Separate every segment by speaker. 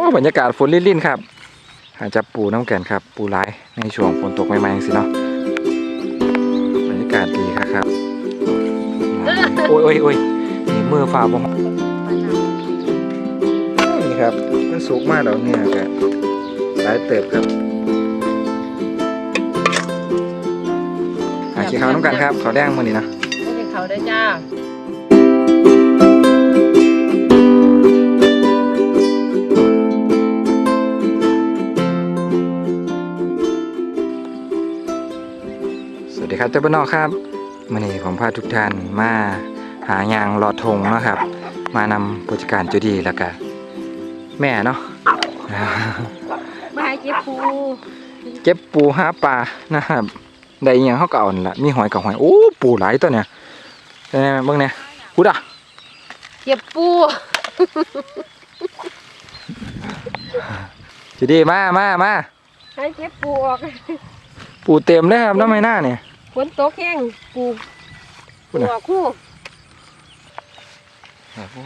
Speaker 1: อ้บรรยากาศฝนลิ่นๆครับหาจับปูน้ำกันครับ ปูร้ายในช่วงฝนตกใหม่ๆสิเนาะบรรยากาศดีครับครับโอ้ยโอ้ยโอ้ยนี่มือฝ่าบ่นี่ครับมันสุกมากแล้วเนี่ยแกหลายเติบครับหาขี้ขาวน้ำกันครับขาวแดงมือนี้นะ
Speaker 2: ดี
Speaker 1: ครับเจ้าบ้านนอกครับวันนี้ผมพาทุกท่านมาหายางหลอดธงเนาะครับ มานำผู้จัดการจุดีแล้วก็แม่เนาะ
Speaker 2: มาให้เจ็บปู
Speaker 1: เก็บปูหาปลานะครับได้อหยังเขาก็เอานั่นละมีหอยกับหอยโอ้ปูหลายตัวเนี่ยเป็นไงเบิ่งเนี่ยพูดอะ
Speaker 2: เจ็บปู
Speaker 1: จุดีมามามา
Speaker 2: ให้เจ็บปูออก
Speaker 1: ปูเต็มเลยครับน้ำไม่น่าเนี่ย
Speaker 2: ฝนตกแห้งปู
Speaker 1: พูดน่ะ
Speaker 2: หัวคู่
Speaker 1: โอ้โห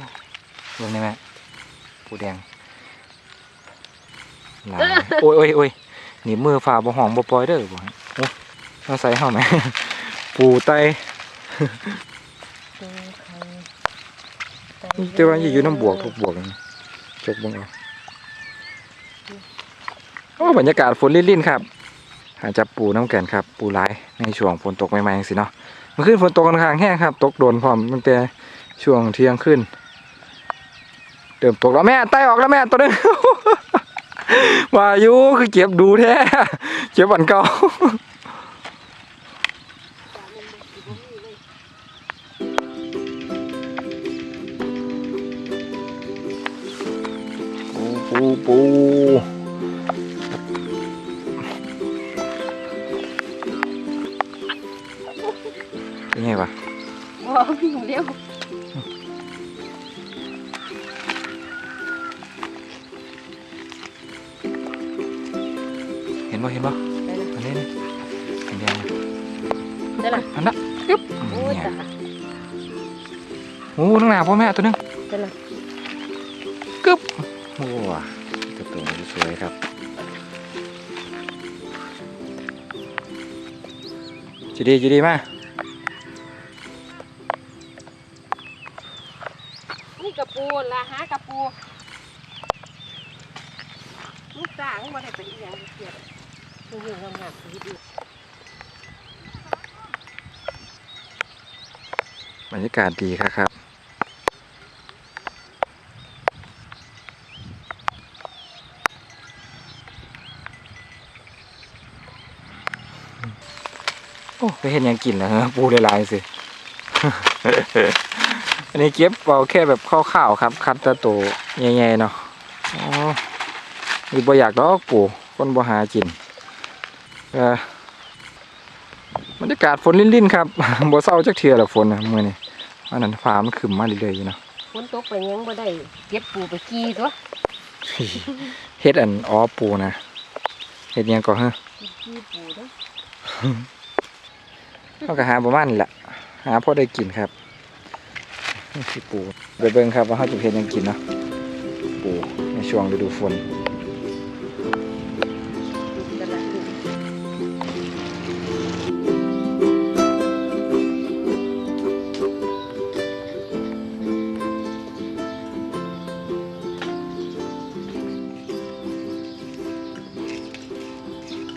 Speaker 1: เบิ่งได้ไหมปูแดงหลายโอ้ยโอ้ยโอ้ยหนี่มือฝ่าบ่ห้องบ่ปล่อยเด้อบ่ฮะโอ้เอาใส่เฮาไหม ปูไต
Speaker 2: ปูไข่
Speaker 1: แต่ว่าอยู่น้ำบวกทุกบวกนี่จกเบิ่งเอาโอ้บรรยากาศฝนลิ่นๆครับหา จับปูน้ำกันครับ ปูร้ายในช่วงฝนตกใหม่ๆสิเนาะมันขึ้นฝนตกกันข้างแห้งครับ ตกโดนพร้อมตั้งแต่ช่วงเที่ยงขึ้นเติมตกแล้วแม่ไตออกแล้วแม่ตัวนึงว่าอยู่คือเก็บดูแท้เก็บบันเก่า อันนี้นี่แดง
Speaker 2: ได้ละ
Speaker 1: อันนั้นกึ๊บ
Speaker 2: โอ้ย
Speaker 1: เนี่ย
Speaker 2: ตาย
Speaker 1: โอ้ทั้งหนาพ่อแม่ตัวนึง
Speaker 2: ได้ละ
Speaker 1: กึ๊บโอ้ว่ะตัวนี้สวยครับจีดีจีดีมา
Speaker 2: นี่กระปูละหากระปูลูกสางมาได้เป็นอีหยังเกียด คืออยู่งามๆสีดี
Speaker 1: บรรยากาศดีครับครับโอ้ไปเห็นยังกินแล้วฮะปูหลายๆสิ อันนี้เก็บเอาแค่แบบข้าวๆครับ คัดตะโตใหญ่ๆเนาะอ๋อมีบ่อยากดอกปูคนบ่หากิน บรรยากาศฝนลิ่นๆครับบ่เศร้าจักเทื่อละฝนนะมื้อนี้อันนั้นฟ้ามันขึ้นมาเรื่อยๆอยู่เนาะ
Speaker 2: ฝนตกไปยังบ่ได้เก็บปูไปกี้ตัว
Speaker 1: เฮ็ดอันอ้อปูนะเฮ็ดหยังก็ฮะ
Speaker 2: กี้ปูเด้อ
Speaker 1: เฮาก็หาประมาณนี้แหละหาพอได้กินครับสิปูไปเบิ่งครับว่าเฮาจะเฮ็ดหยังกินเนาะปูในช่วงฤดูฝน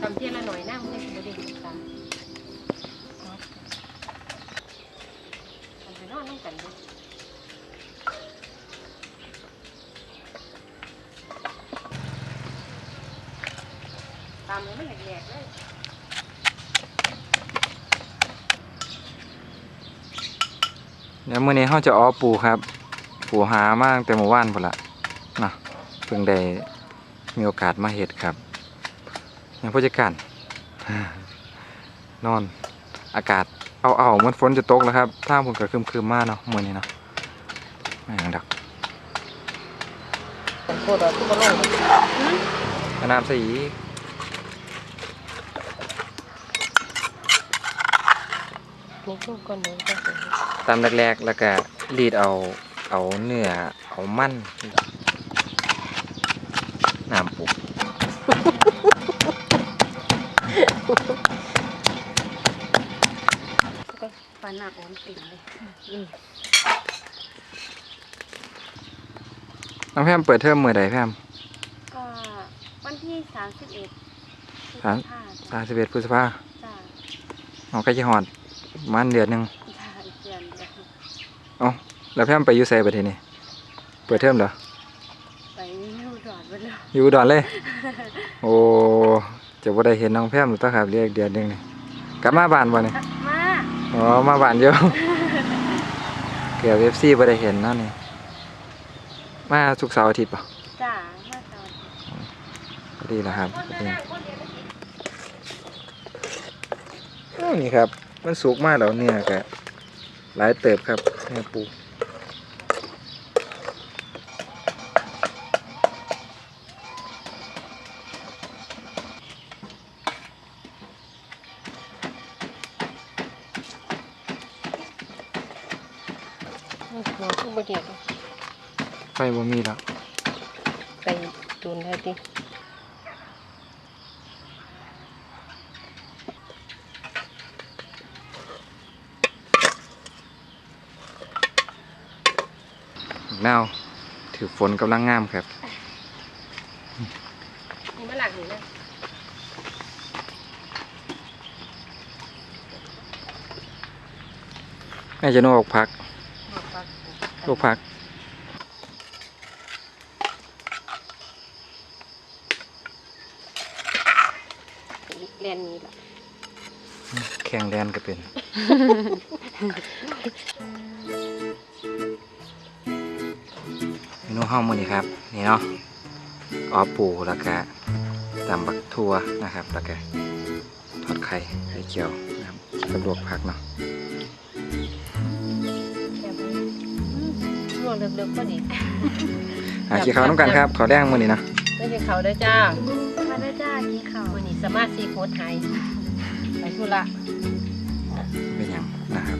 Speaker 2: ทำเทียละหน่อยหน้ามันได้สิบเด็กตาทำไปนอนน้องกันด้วยตามมันไม่แหลกๆเลย
Speaker 1: เดี๋ยวมื้อนี้เฮาจะอ้อปูครับ ปูหามาตั้งแต่เมื่อวานพุ่นละนะเพิ่งได้มีโอกาสมาเฮ็ดครับ ยังผู้จัดการนอนอากาศเอาเอาๆเหมันฝนจะตกแล้วครับถ้าผมก็ครึมๆมาเนาะมื้อนี้เนาะไม่หยังดอก
Speaker 2: โคตรทุกคนลง
Speaker 1: เอาน้ำใส่อีก
Speaker 2: นี่ทุกคนเลยก็เสร็จ
Speaker 1: ตามแรกๆแล้วก็รีดเอาเอาเนื้อเอามัน
Speaker 2: ติ่มเลย
Speaker 1: น้องแพมเปิดเทอมมือใดแพม
Speaker 2: ก็วันที่สามสิบเอ็ด
Speaker 1: สามสามสิบเอ็ดพฤษภา
Speaker 2: จ้า
Speaker 1: น้องใกล้จะหอดประมันเดือนหนึ่ง
Speaker 2: จ้าอีกเดือนเดียว
Speaker 1: แล้วแพมไปอยูไซประเทศนี้เปิดเทอมเหรอ
Speaker 2: ไปอยู่ดอดไปแล้ว
Speaker 1: อยู่อุดอนเลย โอ้จะบ่ได้เห็นน้องแพมหรือต้องครับเรียกเดือนหนึงนี่กลับมาบ้านบ่นี่
Speaker 2: มา
Speaker 1: อ๋อ มาบ้านเดียวเกือบเอฟซีบ่ได้เห็นเนาะนี่ มาสุกร์เสาร์อาทิตย์ป่ะ
Speaker 2: จ้ามาตอน
Speaker 1: ก็ดีแล้วครับนี่อ้าวนี่ครับ มันสุกมากแล้วเนี่ยกะหลายเติบครับแม่ปู
Speaker 2: หัวคู่บดียว
Speaker 1: ไฟบ่มีแล้ว
Speaker 2: ไปตูนได้ดิ
Speaker 1: แนวถือฝนกำลังงามครับ
Speaker 2: นี่มาหลักหนูนะ
Speaker 1: แม่จะนอกพัก
Speaker 2: บอกว่า
Speaker 1: ลูกพัก
Speaker 2: เรียนนี้ละ
Speaker 1: แข่งแดนก็เป็น เมนูห้องมือนี้ครับ นี่เนาะออปูแล้วก็ตำบักทั่วนะครับ แล้วก็ทอดไข่ไข่เจียวนะครับกับลวกผักเนาะ
Speaker 2: ลิกๆก็ดี
Speaker 1: อะขี้ข้าวน้ำกันครับขอแดงมือนี้เนาะ
Speaker 2: ไม่ใช่เขาได้อจ้า
Speaker 3: มาได้จ้ากินข้าว
Speaker 2: วันนี้สามารถซีโคตรไทยไปทุระ
Speaker 1: เป็นหยังนะครับ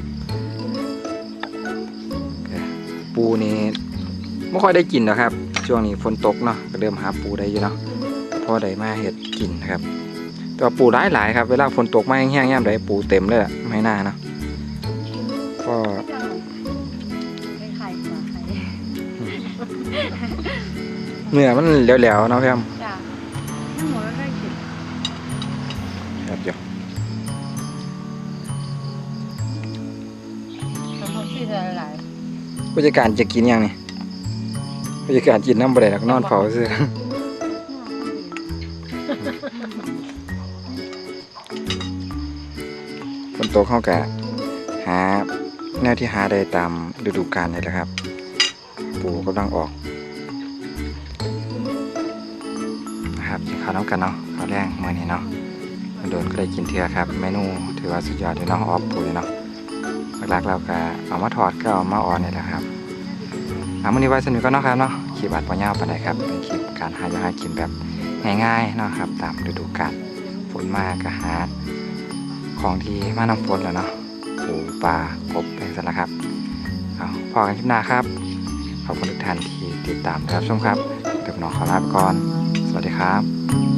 Speaker 1: ก็ปูนี่ไม่ค่อยได้กินหรอกครับ ช่วงนี้ฝนตกเนาะก็เริ่มหาปูได้อยู่เนาะพอได้มาเห็ดกินนะครับแต่ว่าปูหลายหลายๆครับ เวลาฝนตกมาแห้งๆย่ำได้ปูเต็มเลยอะไม่น่าเนาะก็ เนื้อมันแหลวๆเนาะพี่แอม
Speaker 3: จ้าน้ำหมูแล้วได้กิน
Speaker 1: ครับเดี๋ยว
Speaker 2: ทำเขาชื่ออะไร
Speaker 1: ผู้จัดการจะกินยังนี่ผู้จัดการกินน้ำบะไดหลักนอนเฝ้าซื้อ ฝนตกเข้ากะหาแนวที่หาได้ตามฤดูกาลนี่แหละครับ ปูกำลังออก ครับกินข้าวน้ำกันเนาะข้าวแรงมือนี้เนาะมันโดนก็ได้กินเทือครับ เมนูถือว่าสุดยอดเลยเนาะออฟปูเลยเนาะหลักๆเราก็เอามาถอดก็เอามาออนนี่แหละครับอามือนี้ไว้สนุกก็เนาะครับเนาะคลิปบัดปอยาปานใดครับเป็นคลิปการหาอยู่หากินแบบง่ายๆเนาะครับ ตามฤดูกาลฝนมากก็หาของที่มาน้ำฝนแล้วเนาะปูปลากบเป็นสารครับเอาพอกันคลิปหน้าครับขอบคุณทุกท่านที่ติดตามรับชมครับเดี๋ยวหนอขอลาไปก่อน วัสดีครับ